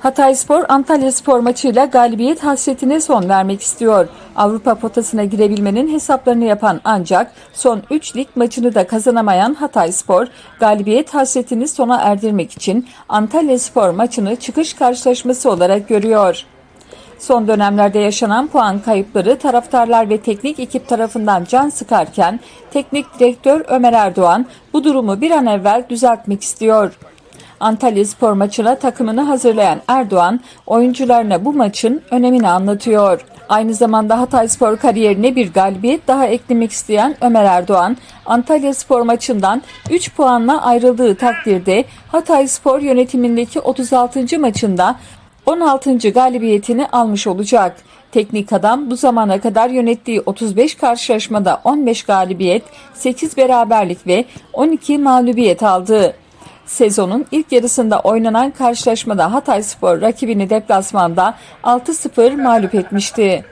Hatayspor Antalya Spor maçıyla galibiyet hasretine son vermek istiyor. Avrupa potasına girebilmenin hesaplarını yapan ancak son 3 lig maçını da kazanamayan Hatayspor galibiyet hasretini sona erdirmek için Antalya Spor maçını çıkış karşılaşması olarak görüyor. Son dönemlerde yaşanan puan kayıpları taraftarlar ve teknik ekip tarafından can sıkarken teknik direktör Ömer Erdoğan bu durumu bir an evvel düzeltmek istiyor. Antalya Spor maçına takımını hazırlayan Erdoğan oyuncularına bu maçın önemini anlatıyor. Aynı zamanda Hatay Spor kariyerine bir galibiyet daha eklemek isteyen Ömer Erdoğan, Antalya Spor maçından 3 puanla ayrıldığı takdirde Hatay Spor yönetimindeki 36. maçında 16. galibiyetini almış olacak. Teknik adam bu zamana kadar yönettiği 35 karşılaşmada 15 galibiyet, 8 beraberlik ve 12 mağlubiyet aldı. Sezonun ilk yarısında oynanan karşılaşmada Hatayspor rakibini deplasmanda 6-0 mağlup etmişti.